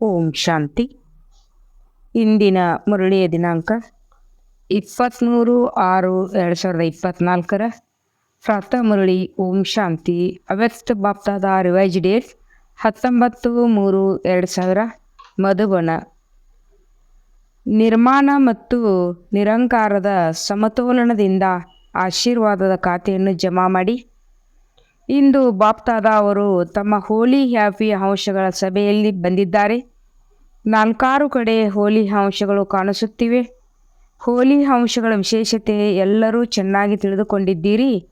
ಓಂ ಶಾಂತಿ. ಇಂದಿನ ಮುರಳಿಯ ದಿನಾಂಕ ಇಪ್ಪತ್ತ್ಮೂರು ಆರು ಎರಡು ಸಾವಿರದ ಇಪ್ಪತ್ತ್ನಾಲ್ಕರ ಪ್ರಾತಃ ಮುರಳಿ ಓಂ ಶಾಂತಿ. ಅವೆಸ್ಟ್ ಬಾಪ್ತಾದ ರಿವೈಜ್ ಡೇಟ್ ಹತ್ತೊಂಬತ್ತು ಮೂರು ಎರಡು ಸಾವಿರ ಮಧುಬನ. ನಿರ್ಮಾಣ ಮತ್ತು ನಿರಂಕಾರದ ಸಮತೋಲನದಿಂದ ಆಶೀರ್ವಾದದ ಖಾತೆಯನ್ನು ಜಮಾ ಮಾಡಿ ಇಂದು ಬಾಪ್ತಾದ ಅವರು ತಮ್ಮ ಹೋಲಿ ಹ್ಯಾಪಿ ಅಂಶಗಳ ಸಭೆಯಲ್ಲಿ ಬಂದಿದ್ದಾರೆ. ನಾಲ್ಕಾರು ಕಡೆ ಹೋಲಿ ಅಂಶಗಳು ಕಾಣಿಸುತ್ತಿವೆ. ಹೋಲಿ ಅಂಶಗಳ ವಿಶೇಷತೆ ಎಲ್ಲರೂ ಚೆನ್ನಾಗಿ ತಿಳಿದುಕೊಂಡಿದ್ದೀರಿ.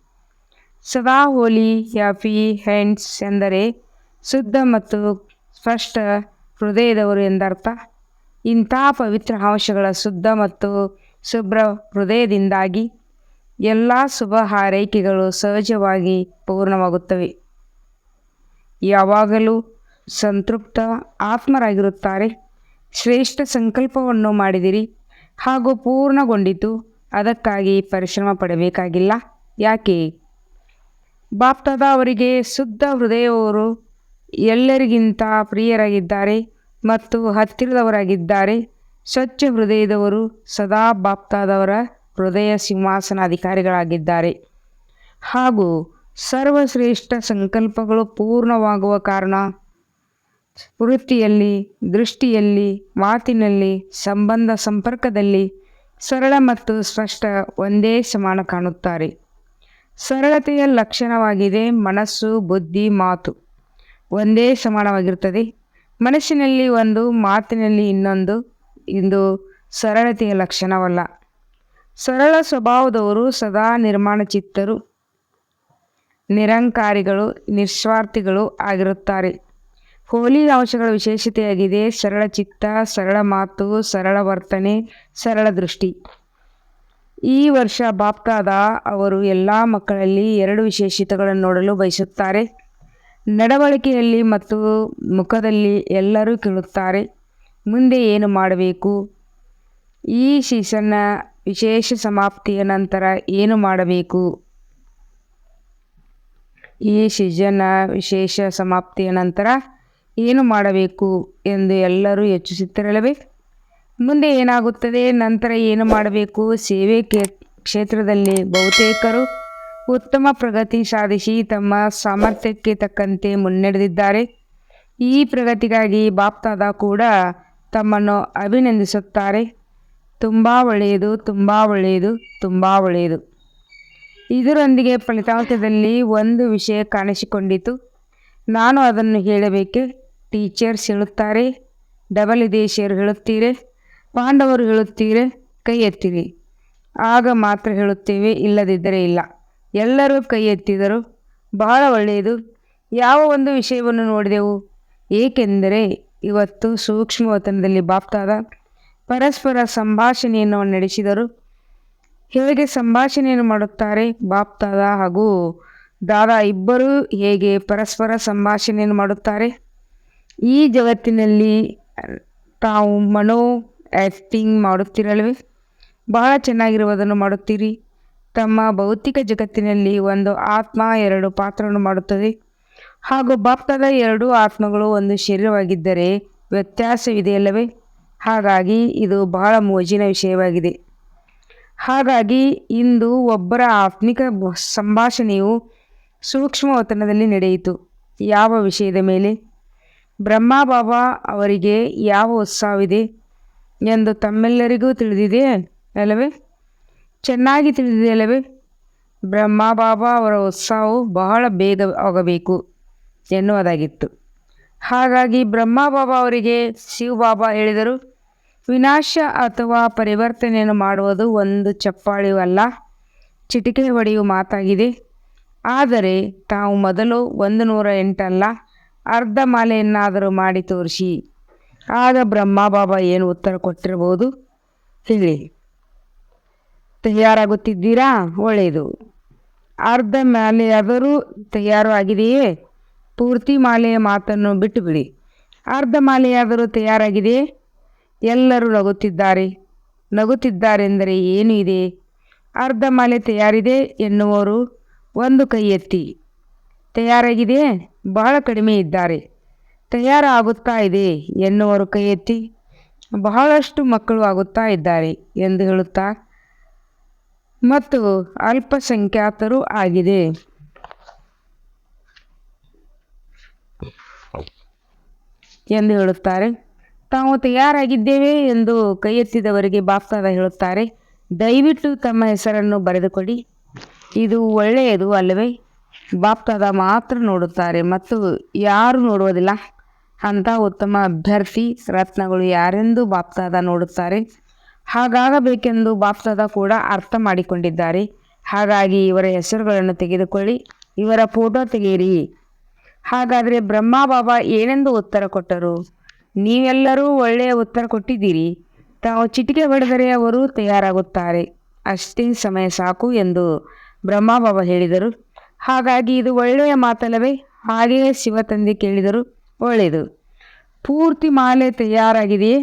ಸದಾ ಹೋಲಿ ಹ್ಯಾಪಿ ಹ್ಯಾಂಡ್ಸ್ ಎಂದರೆ ಶುದ್ಧ ಮತ್ತು ಸ್ಪಷ್ಟ ಹೃದಯದವರು ಎಂದರ್ಥ. ಇಂಥ ಪವಿತ್ರ ಅಂಶಗಳ ಶುದ್ಧ ಮತ್ತು ಶುಭ್ರ ಹೃದಯದಿಂದಾಗಿ ಎಲ್ಲ ಶುಭ ಹಾರೈಕೆಗಳು ಸಹಜವಾಗಿ ಪೂರ್ಣವಾಗುತ್ತವೆ. ಯಾವಾಗಲೂ ಸಂತೃಪ್ತ ಆತ್ಮರಾಗಿರುತ್ತಾರೆ. ಶ್ರೇಷ್ಠ ಸಂಕಲ್ಪವನ್ನು ಮಾಡಿದಿರಿ ಹಾಗೂ ಪೂರ್ಣಗೊಂಡಿತು. ಅದಕ್ಕಾಗಿ ಪರಿಶ್ರಮ ಪಡಬೇಕಾಗಿಲ್ಲ. ಯಾಕೆ? ಬಾಪ್ತಾದ ಅವರಿಗೆ ಶುದ್ಧ ಹೃದಯವರು ಎಲ್ಲರಿಗಿಂತ ಪ್ರಿಯರಾಗಿದ್ದಾರೆ ಮತ್ತು ಹತ್ತಿರದವರಾಗಿದ್ದಾರೆ. ಸ್ವಚ್ಛ ಹೃದಯದವರು ಸದಾ ಬಾಪ್ತಾದವರ ಹೃದಯ ಸಿಂಹಾಸನ ಅಧಿಕಾರಿಗಳಾಗಿದ್ದಾರೆ ಹಾಗೂ ಸರ್ವಶ್ರೇಷ್ಠ ಸಂಕಲ್ಪಗಳು ಪೂರ್ಣವಾಗುವ ಕಾರಣ ವೃತ್ತಿಯಲ್ಲಿ, ದೃಷ್ಟಿಯಲ್ಲಿ, ಮಾತಿನಲ್ಲಿ, ಸಂಬಂಧ ಸಂಪರ್ಕದಲ್ಲಿ ಸರಳ ಮತ್ತು ಸ್ಪಷ್ಟ ಒಂದೇ ಸಮಾನ ಕಾಣುತ್ತಾರೆ. ಸರಳತೆಯ ಲಕ್ಷಣವಾಗಿದೆ ಮನಸ್ಸು, ಬುದ್ಧಿ, ಮಾತು. ಒಂದೇ ಸಮಾನವಾಗಿರುತ್ತದೆ. ಮನಸ್ಸಿನಲ್ಲಿ ಒಂದು, ಮಾತಿನಲ್ಲಿ ಇನ್ನೊಂದು. ಇಂದು ಸರಳತೆಯ ಲಕ್ಷಣವಲ್ಲ. ಸರಳ ಸ್ವಭಾವದವರು ಸದಾ ನಿರ್ಮಾಣ ಚಿತ್ತರು ನಿರಂಕಾರಿಗಳು, ನಿಸ್ವಾರ್ಥಿಗಳು ಆಗಿರುತ್ತಾರೆ. ಹೋಲಿ ಅಂಶಗಳ ವಿಶೇಷತೆಯಾಗಿದೆ ಸರಳ ಚಿತ್ತ, ಸರಳ ಮಾತು, ಸರಳ ವರ್ತನೆ, ಸರಳ ದೃಷ್ಟಿ. ಈ ವರ್ಷ ಬಾಪ್ತಾದ ಅವರು ಎಲ್ಲ ಮಕ್ಕಳಲ್ಲಿ ಎರಡು ವಿಶೇಷತೆಗಳನ್ನು ನೋಡಲು ಬಯಸುತ್ತಾರೆ. ನಡವಳಿಕೆಯಲ್ಲಿ ಮತ್ತು ಮುಖದಲ್ಲಿ ಎಲ್ಲರೂ ಕೇಳುತ್ತಾರೆ, ಮುಂದೆ ಏನು ಮಾಡಬೇಕು? ಈ ಸೀಸನ್ನ ವಿಶೇಷ ಸಮಾಪ್ತಿಯ ನಂತರ ಏನು ಮಾಡಬೇಕು? ಈ ಸೀಸನ್ನ ವಿಶೇಷ ಸಮಾಪ್ತಿಯ ನಂತರ ಏನು ಮಾಡಬೇಕು ಎಂದು ಎಲ್ಲರೂ ಯೋಚಿಸುತ್ತಿರಲವೇ? ಮುಂದೆ ಏನಾಗುತ್ತದೆ? ನಂತರ ಏನು ಮಾಡಬೇಕು? ಸೇವೆ ಕ್ಷೇತ್ರದಲ್ಲಿ ಬಹುತೇಕರು ಉತ್ತಮ ಪ್ರಗತಿ ಸಾಧಿಸಿ ತಮ್ಮ ಸಾಮರ್ಥ್ಯಕ್ಕೆ ತಕ್ಕಂತೆ ಮುನ್ನಡೆದಿದ್ದಾರೆ. ಈ ಪ್ರಗತಿಗಾಗಿ ಬಾಪ್ತಾದ ಕೂಡ ತಮ್ಮನ್ನು ಅಭಿನಂದಿಸುತ್ತಾರೆ. ತುಂಬ ಒಳ್ಳೆಯದು ತುಂಬ ಒಳ್ಳೆಯದು ತುಂಬ ಒಳ್ಳೆಯದು. ಇದರೊಂದಿಗೆ ಫಲಿತಾಂಶದಲ್ಲಿ ಒಂದು ವಿಷಯ ಕಾಣಿಸಿಕೊಂಡಿತು. ನಾನು ಅದನ್ನು ಹೇಳಬೇಕೆ? ಟೀಚರ್ಸ್ ಹೇಳುತ್ತಾರೆ, ಡಬಲ್ ದೇಶಿಯರು ಹೇಳುತ್ತೀರೆ, ಪಾಂಡವರು ಹೇಳುತ್ತೀರೆ, ಕೈ ಎತ್ತಿರಿ. ಆಗ ಮಾತ್ರ ಹೇಳುತ್ತೇವೆ, ಇಲ್ಲದಿದ್ದರೆ ಇಲ್ಲ. ಎಲ್ಲರೂ ಕೈ ಎತ್ತಿದರು. ಬಹಳ ಒಳ್ಳೆಯದು. ಯಾವ ಒಂದು ವಿಷಯವನ್ನು ನೋಡಿದೆವು? ಏಕೆಂದರೆ ಇವತ್ತು ಸೂಕ್ಷ್ಮ ವತನದಲ್ಲಿ ಬಾಪ್ತಾದ ಪರಸ್ಪರ ಸಂಭಾಷಣೆಯನ್ನು ನಡೆಸಿದರು. ಹೇಗೆ ಸಂಭಾಷಣೆಯನ್ನು ಮಾಡುತ್ತಾರೆ? ಬಾಪ್ತಾದ ಹಾಗೂ ದಾದಾ ಇಬ್ಬರೂ ಹೇಗೆ ಪರಸ್ಪರ ಸಂಭಾಷಣೆಯನ್ನು ಮಾಡುತ್ತಾರೆ? ಈ ಜಗತ್ತಿನಲ್ಲಿ ತಾವು ಮನೋ ಆ್ಯಕ್ಟಿಂಗ್ ಮಾಡುತ್ತಿರಲ್ವೇ? ಬಹಳ ಚೆನ್ನಾಗಿರುವುದನ್ನು ಮಾಡುತ್ತೀರಿ. ತಮ್ಮ ಭೌತಿಕ ಜಗತ್ತಿನಲ್ಲಿ ಒಂದು ಆತ್ಮ, ಎರಡು ಪಾತ್ರವನ್ನು ಮಾಡುತ್ತದೆ. ಹಾಗೂ ಬಾಪ್ತಾದ ಎರಡು ಆತ್ಮಗಳು ಒಂದು ಶರೀರವಾಗಿದ್ದರೆ ವ್ಯತ್ಯಾಸವಿದೆಯಲ್ಲವೇ? ಹಾಗಾಗಿ ಇದು ಬಹಳ ಮೋಜಿನ ವಿಷಯವಾಗಿದೆ. ಹಾಗಾಗಿ ಇಂದು ಒಬ್ಬರ ಆತ್ಮಿಕ ಸಂಭಾಷಣೆಯು ಸೂಕ್ಷ್ಮ ಒತ್ತನದಲ್ಲಿ ನಡೆಯಿತು. ಯಾವ ವಿಷಯದ ಮೇಲೆ? ಬ್ರಹ್ಮ ಬಾಬಾ ಅವರಿಗೆ ಯಾವ ಉತ್ಸಾಹವಿದೆ ಎಂದು ತಮ್ಮೆಲ್ಲರಿಗೂ ತಿಳಿದಿದೆ ಅಲ್ಲವೇ? ಚೆನ್ನಾಗಿ ತಿಳಿದಿದೆ ಅಲ್ಲವೇ? ಬ್ರಹ್ಮ ಬಾಬಾ ಅವರ ಉತ್ಸಾಹವು ಬಹಳ ಬೇಗ ಆಗಬೇಕು ಎನ್ನುವುದಾಗಿತ್ತು. ಹಾಗಾಗಿ ಬ್ರಹ್ಮ ಬಾಬಾ ಅವರಿಗೆ ಶಿವ ಬಾಬಾ ಹೇಳಿದರು. ವಿನಾಶ ಅಥವಾ ಪರಿವರ್ತನೆಯನ್ನು ಮಾಡುವುದು ಒಂದು ಚಪ್ಪಾಳಿಯೂ ಅಲ್ಲ, ಚಿಟಿಕೆ ಹೊಡೆಯುವ ಮಾತಾಗಿದೆ. ಆದರೆ ತಾವು ಮೊದಲು ಒಂದು ನೂರ ಎಂಟಲ್ಲ, ಅರ್ಧ ಮಾಲೆಯನ್ನಾದರೂ ಮಾಡಿ ತೋರಿಸಿ. ಆಗ ಬ್ರಹ್ಮ ಬಾಬಾ ಏನು ಉತ್ತರ ಕೊಟ್ಟಿರಬಹುದು? ಹೇಳಿ. ತಯಾರಾಗುತ್ತಿದ್ದೀರಾ? ಒಳ್ಳೆಯದು. ಅರ್ಧ ಮಾಲೆಯಾದರೂ ತಯಾರು ಆಗಿದೆಯೇ? ಪೂರ್ತಿ ಮಾಲೆಯ ಮಾತನ್ನು ಬಿಟ್ಟುಬಿಡಿ. ಅರ್ಧ ಮಾಲೆಯಾದರೂ ತಯಾರಾಗಿದೆಯೇ? ಎಲ್ಲರೂ ನಗುತ್ತಿದ್ದಾರೆ. ನಗುತ್ತಿದ್ದಾರೆಂದರೆ ಏನು ಇದೆ? ಅರ್ಧ ಮಾಲೆ ತಯಾರಿದೆ ಎನ್ನುವರು ಒಂದು ಕೈ ಎತ್ತಿ ತಯಾರಾಗಿದೆ ಬಹಳ ಕಡಿಮೆ ಇದ್ದಾರೆ. ತಯಾರಾಗುತ್ತಾ ಇದೆ ಎನ್ನುವರು ಕೈ ಎತ್ತಿ ಬಹಳಷ್ಟು ಮಕ್ಕಳು ಆಗುತ್ತಾ ಇದ್ದಾರೆ ಎಂದು ಹೇಳುತ್ತಾ ಮತ್ತು ಅಲ್ಪಸಂಖ್ಯಾತರು ಆಗಿದೆ. ಎಂದು ಹೇಳುತ್ತಾರೆ. ತಾವು ತಯಾರಾಗಿದ್ದೇವೆ ಎಂದು ಕೈ ಎತ್ತಿದವರಿಗೆ ಬಾಪ್ತಾದ ಹೇಳುತ್ತಾರೆ. ದಯವಿಟ್ಟು ತಮ್ಮ ಹೆಸರನ್ನು ಬರೆದುಕೊಡಿ ಇದು ಒಳ್ಳೆಯದು ಅಲ್ಲವೇ? ಬಾಪ್ತಾದ ಮಾತ್ರ ನೋಡುತ್ತಾರೆ ಮತ್ತು ಯಾರು ನೋಡುವುದಿಲ್ಲ. ಅಂಥ ಉತ್ತಮ ಅಭ್ಯರ್ಥಿ, ರತ್ನಗಳು ಯಾರೆಂದು ಬಾಪ್ತಾದ ನೋಡುತ್ತಾರೆ? ಹಾಗಾಗಬೇಕೆಂದು ಬಾಪ್ತಾದ ಕೂಡ ಅರ್ಥ ಮಾಡಿಕೊಂಡಿದ್ದಾರೆ. ಹಾಗಾಗಿ ಇವರ ಹೆಸರುಗಳನ್ನು ತೆಗೆದುಕೊಳ್ಳಿ. ಇವರ ಫೋಟೋ ತೆಗೆಯಿರಿ. ಹಾಗಾದರೆ ಬ್ರಹ್ಮ ಬಾಬಾ ಏನೆಂದು ಉತ್ತರ ಕೊಟ್ಟರು? ನೀವೆಲ್ಲರೂ ಒಳ್ಳೆಯ ಉತ್ತರ ಕೊಟ್ಟಿದ್ದೀರಿ. ತಾವು ಚಿಟಿಕೆ ಹೊಡೆದರೆ ಅವರು ತಯಾರಾಗುತ್ತಾರೆ. ಅಷ್ಟೇ ಸಮಯ ಸಾಕು ಎಂದು ಬ್ರಹ್ಮಬಾಬ ಹೇಳಿದರು. ಹಾಗಾಗಿ ಇದು ಒಳ್ಳೆಯ ಮಾತಲ್ಲವೇ? ಹಾಗೆಯೇ ಶಿವ ತಂದೆ ಕೇಳಿದರು. ಒಳ್ಳೆಯದು. ಪೂರ್ತಿ ಮಾಲೆ ತಯಾರಾಗಿದೆಯೇ?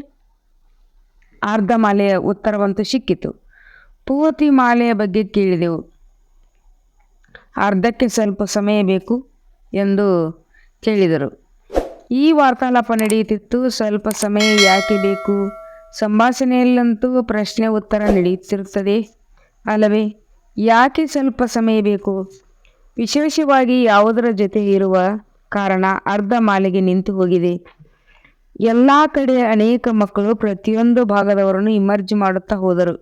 ಅರ್ಧ ಮಾಲೆಯ ಉತ್ತರವಂತೂ ಸಿಕ್ಕಿತು. ಪೂರ್ತಿ ಮಾಲೆಯ ಬಗ್ಗೆ ಕೇಳಿದೆವು. ಅರ್ಧಕ್ಕೆ ಸ್ವಲ್ಪ ಸಮಯ ಬೇಕು ಎಂದು ಕೇಳಿದರು. ಈ ವಾರ್ತಾಲಾಪ ನಡೆಯುತ್ತಿತ್ತು. ಸ್ವಲ್ಪ ಸಮಯ ಯಾಕೆ ಬೇಕು? ಸಂಭಾಷಣೆಯಲ್ಲಂತೂ ಪ್ರಶ್ನೆ ಉತ್ತರ ನಡೆಯುತ್ತಿರುತ್ತದೆ ಅಲ್ಲವೇ, ಯಾಕೆ ಸ್ವಲ್ಪ ಸಮಯ ಬೇಕು? ವಿಶೇಷವಾಗಿ ಯಾವುದರ ಜೊತೆ ಇರುವ ಕಾರಣ ಅರ್ಧ ಮಾಲೆಗೆ ನಿಂತು ಹೋಗಿದೆ. ಎಲ್ಲ ಕಡೆ ಅನೇಕ ಮಕ್ಕಳು ಪ್ರತಿಯೊಂದು ಭಾಗದವರನ್ನು ಇಮರ್ಜ್ ಮಾಡುತ್ತಾ ಹೋದರು.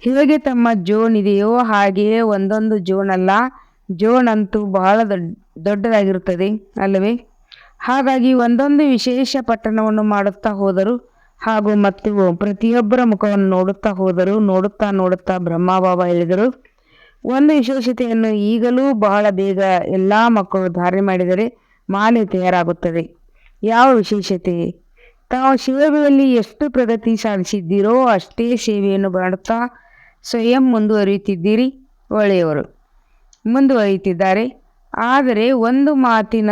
ಹೇಗೆ ತಮ್ಮ ಜೋನ್ ಇದೆಯೋ ಹಾಗೆಯೇ ಒಂದೊಂದು ಜೋನ್ ಅಲ್ಲ, ಜೋನ್ ಅಂತೂ ಬಹಳ ದೊಡ್ಡ ದೊಡ್ಡದಾಗಿರುತ್ತದೆ. ಅಲ್ಲವೇ ಹಾಗಾಗಿ ಒಂದೊಂದು ವಿಶೇಷ ಪಟ್ಟಣವನ್ನು ಮಾಡುತ್ತಾ ಹೋದರು ಹಾಗೂ ಮತ್ತು ಪ್ರತಿಯೊಬ್ಬರ ಮುಖವನ್ನು ನೋಡುತ್ತಾ ಹೋದರು, ನೋಡುತ್ತಾ ನೋಡುತ್ತಾ ಬ್ರಹ್ಮ ಬಾಬಾ ಹೇಳಿದರು. ಒಂದು ವಿಶೇಷತೆಯನ್ನು ಈಗಲೂ ಬಹಳ ಬೇಗ ಎಲ್ಲ ಮಕ್ಕಳು ಧಾರಣೆ ಮಾಡಿದರೆ ಮಾಲೆ ತಯಾರಾಗುತ್ತದೆ. ಯಾವ ವಿಶೇಷತೆ? ತಾವು ಶಿವಗಳಲ್ಲಿ ಎಷ್ಟು ಪ್ರಗತಿ ಸಾಧಿಸಿದ್ದೀರೋ ಅಷ್ಟೇ ಸೇವೆಯನ್ನು ಮಾಡುತ್ತಾ ಸ್ವಯಂ ಮುಂದುವರಿಯುತ್ತಿದ್ದೀರಿ, ಒಳ್ಳೆಯವರು. ಮುಂದುವರಿಯುತ್ತಿದ್ದಾರೆ. ಆದರೆ ಒಂದು ಮಾತಿನ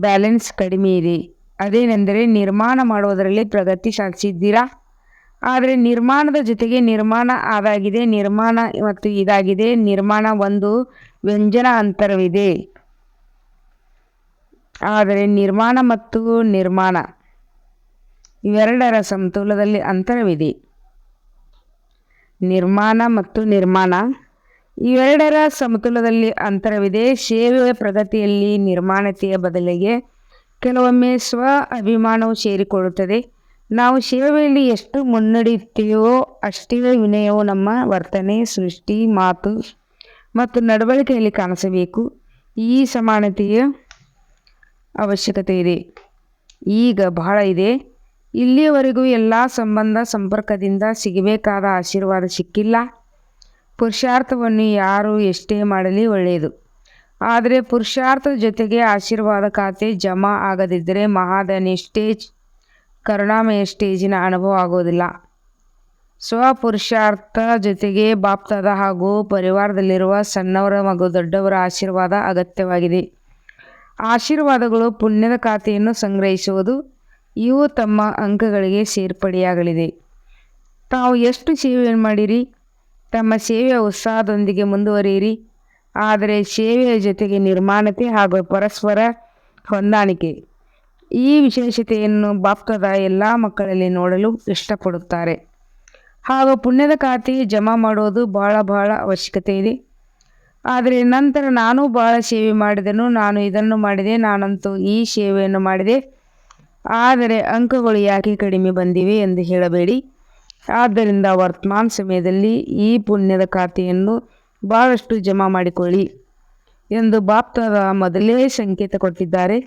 ಬ್ಯಾಲೆನ್ಸ್ ಕಡಿಮೆ ಇದೆ. ಅದೇನೆಂದರೆ ನಿರ್ಮಾಣ ಮಾಡುವುದರಲ್ಲಿ ಪ್ರಗತಿ ಸಾಧಿಸಿದ್ದೀರಾ ಆದರೆ ನಿರ್ಮಾಣದ ಜೊತೆಗೆ ನಿರ್ಮಾಣ ಆದಾಗಿದೆ, ನಿರ್ಮಾಣ ಮತ್ತು ಇದಾಗಿದೆ, ನಿರ್ಮಾಣ ಒಂದು ವ್ಯಂಜನ ಅಂತರವಿದೆ. ಆದರೆ ನಿರ್ಮಾಣ ಮತ್ತು ನಿರ್ಮಾಣ ಇವೆರಡರ ಸಮತೋಲದಲ್ಲಿ ಅಂತರವಿದೆ. ನಿರ್ಮಾಣ ಮತ್ತು ನಿರ್ಮಾಣ ಇವೆರಡರ ಸಮತುಲದಲ್ಲಿ ಅಂತರವಿದೆ. ಸೇವೆಯ ಪ್ರಗತಿಯಲ್ಲಿ ನಿರ್ಮಾಣತೆಯ ಬದಲಿಗೆ ಕೆಲವೊಮ್ಮೆ ಸ್ವ ಅಭಿಮಾನವು ಸೇರಿಕೊಳ್ಳುತ್ತದೆ. ನಾವು ಸೇವೆಯಲ್ಲಿ ಎಷ್ಟು ಮುನ್ನಡೆಯುತ್ತೀವೋ ಅಷ್ಟೇ ವಿನಯವು ನಮ್ಮ ವರ್ತನೆ, ಸೃಷ್ಟಿ, ಮಾತು ಮತ್ತು ನಡವಳಿಕೆಯಲ್ಲಿ ಕಾಣಿಸಬೇಕು. ಈ ಸಮಾನತೆಯ ಅವಶ್ಯಕತೆ ಇದೆ ಈಗ ಬಹಳ ಇದೆ. ಇಲ್ಲಿಯವರೆಗೂ ಎಲ್ಲ ಸಂಬಂಧ ಸಂಪರ್ಕದಿಂದ ಸಿಗಬೇಕಾದ ಆಶೀರ್ವಾದ ಸಿಕ್ಕಿಲ್ಲ. ಪುರುಷಾರ್ಥವನ್ನು ಯಾರು ಎಷ್ಟೇ ಮಾಡಲಿ ಒಳ್ಳೆಯದು. ಆದರೆ ಪುರುಷಾರ್ಥದ ಜೊತೆಗೆ ಆಶೀರ್ವಾದ ಖಾತೆ ಜಮಾ ಆಗದಿದ್ದರೆ ಮಹಾದಾನಿ ಸ್ಟೇಜ್ ಕರುಣಾಮಯ ಸ್ಟೇಜಿನ ಅನುಭವ ಆಗೋದಿಲ್ಲ. ಸ್ವಪುರುಷಾರ್ಥ ಜೊತೆಗೆ ಬಾಪ್ತಾದ ಹಾಗೂ ಪರಿವಾರದಲ್ಲಿರುವ ಸಣ್ಣವರ ಮಗು ದೊಡ್ಡವರ ಆಶೀರ್ವಾದ ಅಗತ್ಯವಾಗಿದೆ. ಆಶೀರ್ವಾದಗಳು ಪುಣ್ಯದ ಖಾತೆಯನ್ನು ಸಂಗ್ರಹಿಸುವುದು, ಇವು ತಮ್ಮ ಅಂಕಗಳಿಗೆ ಸೇರ್ಪಡೆಯಾಗಲಿದೆ. ತಾವು ಎಷ್ಟು ಸೇವೆಯನ್ನು ಮಾಡಿರಿ? ತಮ್ಮ ಸೇವೆಯ ಉತ್ಸಾಹದೊಂದಿಗೆ ಮುಂದುವರಿಯಿರಿ. ಆದರೆ ಸೇವೆಯ ಜೊತೆಗೆ ನಿರ್ಮಾಣತೆ ಹಾಗೂ ಪರಸ್ಪರ ಹೊಂದಾಣಿಕೆ. ಈ ವಿಶೇಷತೆಯನ್ನು ಬಾಪ್ತದ ಎಲ್ಲ ಮಕ್ಕಳಲ್ಲಿ ನೋಡಲು ಇಷ್ಟಪಡುತ್ತಾರೆ. ಹಾಗೂ ಪುಣ್ಯದ ಖಾತೆ ಜಮಾ ಮಾಡುವುದು ಬಹಳ ಬಹಳ ಅವಶ್ಯಕತೆ ಇದೆ. ಆದರೆ ನಂತರ ನಾನು ಬಹಳ ಸೇವೆ ಮಾಡಿದೆನು, ನಾನು ಇದನ್ನು ಮಾಡಿದೆ, ನಾನಂತೂ ಈ ಸೇವೆಯನ್ನು ಮಾಡಿದೆ. ಆದರೆ ಅಂಕಗಳು ಯಾಕೆ ಕಡಿಮೆ ಬಂದಿವೆ ಎಂದು ಹೇಳಬೇಡಿ. ಆದ್ದರಿಂದ ವರ್ತಮಾನ ಸಮಯದಲ್ಲಿ ಈ ಪುಣ್ಯದ ಖಾತೆಯನ್ನು ಬಹಳಷ್ಟು ಜಮಾ ಮಾಡಿಕೊಳ್ಳಿ ಎಂದು ಬಾಪ್ತರ ಮೊದಲೇ ಸಂಕೇತ ಕೊಟ್ಟಿದ್ದಾರೆ.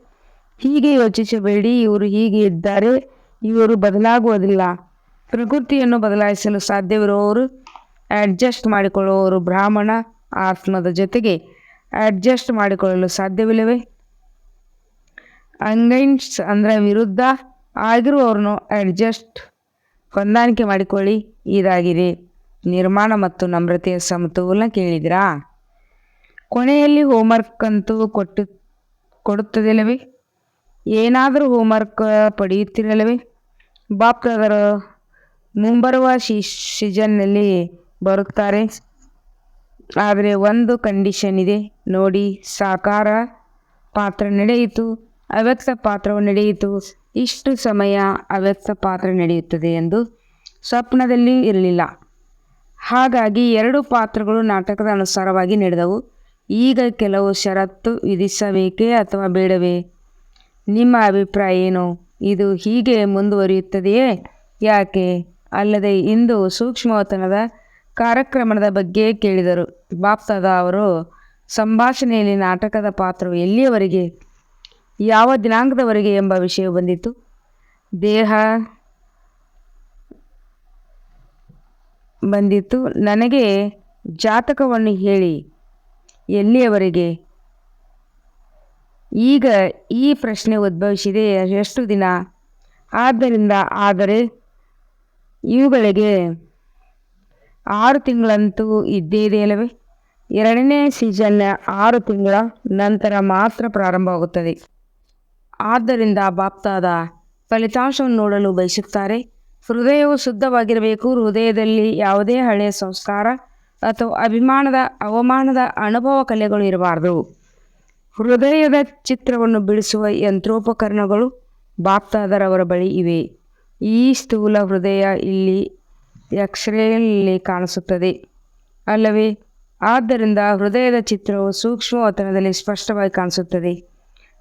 ಹೀಗೆ ಯೋಚಿಸಬೇಡಿ, ಇವರು ಹೀಗೆ ಇದ್ದಾರೆ, ಇವರು ಬದಲಾಗುವುದಿಲ್ಲ. ಪ್ರಕೃತಿಯನ್ನು ಬದಲಾಯಿಸಲು ಸಾಧ್ಯವಿರುವವರು ಅಡ್ಜಸ್ಟ್ ಮಾಡಿಕೊಳ್ಳುವವರು ಬ್ರಾಹ್ಮಣ ಆತ್ಮದ ಜೊತೆಗೆ ಅಡ್ಜಸ್ಟ್ ಮಾಡಿಕೊಳ್ಳಲು ಸಾಧ್ಯವಿಲ್ಲವೆ? ಅಂಗೈನ್ಸ್ ಅಂದರೆ ವಿರುದ್ಧ ಆಗಿರುವವ್ರನ್ನು ಅಡ್ಜಸ್ಟ್ ಹೊಂದಾಣಿಕೆ ಮಾಡಿಕೊಳ್ಳಿ. ಇದಾಗಿದೆ. ನಿರ್ಮಾಣ ಮತ್ತು ನಮ್ರತೆಯ ಸಮತೋಲನ ಕೇಳಿದಿರಾ ಕೊನೆಯಲ್ಲಿ ಹೋಮ್ವರ್ಕ್ ಅಂತೂ ಕೊಟ್ಟು ಕೊಡುತ್ತದೆಲ್ಲವೇ ಏನಾದರೂ ಹೋಮ್ವರ್ಕ್ ಪಡೆಯುತ್ತಿರಲ್ಲವೇ ಬಾಪ್ದಾದರು ಮುಂಬರುವ ಶಿ ಸೀಸನ್ನಲ್ಲಿ ಬರುತ್ತಾರೆ. ಆದರೆ ಒಂದು ಕಂಡೀಷನ್ ಇದೆ. ನೋಡಿ, ಸಾಕಾರ ಪಾತ್ರ ನಡೆಯಿತು. ಅವ್ಯಕ್ತ ಪಾತ್ರವು ನಡೆಯಿತು. ಇಷ್ಟು ಸಮಯ ಅವ್ಯಕ್ತ ಪಾತ್ರ ನಡೆಯುತ್ತದೆ ಎಂದು ಸ್ವಪ್ನದಲ್ಲಿ ಇರಲಿಲ್ಲ. ಹಾಗಾಗಿ ಎರಡು ಪಾತ್ರಗಳು ನಾಟಕದ ಅನುಸಾರವಾಗಿ ನಡೆದವು. ಈಗ ಕೆಲವು ಷರತ್ತು ವಿಧಿಸಬೇಕೇ ಅಥವಾ ಬೇಡವೇ? ನಿಮ್ಮ ಅಭಿಪ್ರಾಯ ಏನು? ಇದು ಹೀಗೆ ಮುಂದುವರಿಯುತ್ತದೆಯೇ? ಯಾಕೆ? ಅಲ್ಲದೆ ಇಂದು ಸೂಕ್ಷ್ಮವತನದ ಕಾರ್ಯಕ್ರಮದ ಬಗ್ಗೆ ಕೇಳಿದರು. ಬಾಪ್ತಾದ ಅವರು, ಸಂಭಾಷಣೆಯಲ್ಲಿ ನಾಟಕದ ಪಾತ್ರವು ಎಲ್ಲಿಯವರೆಗೆ? ಯಾವ ದಿನಾಂಕದವರೆಗೆ ಎಂಬ ವಿಷಯ ಬಂದಿತ್ತು ದೇಹ ಬಂದಿತ್ತು ನನಗೆ ಜಾತಕವನ್ನು ಹೇಳಿ, ಎಲ್ಲಿಯವರೆಗೆ? ಈಗ ಈ ಪ್ರಶ್ನೆ ಉದ್ಭವಿಸಿದೆ ಎಷ್ಟು ದಿನ? ಆದ್ದರಿಂದ ಆದರೆ ಇವುಗಳಿಗೆ ಆರು ತಿಂಗಳಂತೂ ಇದ್ದೇ ಇದೆಯಲ್ಲವೇ ಎರಡನೇ ಸೀಸನ್ ಆರು ತಿಂಗಳ ನಂತರ ಮಾತ್ರ ಪ್ರಾರಂಭವಾಗುತ್ತದೆ. ಆದ್ದರಿಂದ ಬಾಪ್ತಾದ ಫಲಿತಾಂಶವನ್ನು ನೋಡಲು ಬಯಸುತ್ತಾರೆ. ಹೃದಯವು ಶುದ್ಧವಾಗಿರಬೇಕು. ಹೃದಯದಲ್ಲಿ ಯಾವುದೇ ಹಳೆಯ ಸಂಸ್ಕಾರ ಅಥವಾ ಅಭಿಮಾನದ, ಅವಮಾನದ ಅನುಭವ ಕಲೆಗಳು ಇರಬಾರದು. ಹೃದಯದ ಚಿತ್ರವನ್ನು ಬಿಡಿಸುವ ಯಂತ್ರೋಪಕರಣಗಳು ಬಾಪ್ತಾದರವರ ಬಳಿ ಇವೆ. ಈ ಸ್ಥೂಲ ಹೃದಯ ಇಲ್ಲಿ ಎಕ್ಸ್ರೇಯಲ್ಲಿ ಕಾಣಿಸುತ್ತದೆ. ಅಲ್ಲವೇ? ಆದ್ದರಿಂದ ಹೃದಯದ ಚಿತ್ರವು ಸೂಕ್ಷ್ಮವತನದಲ್ಲಿ ಸ್ಪಷ್ಟವಾಗಿ ಕಾಣಿಸುತ್ತದೆ.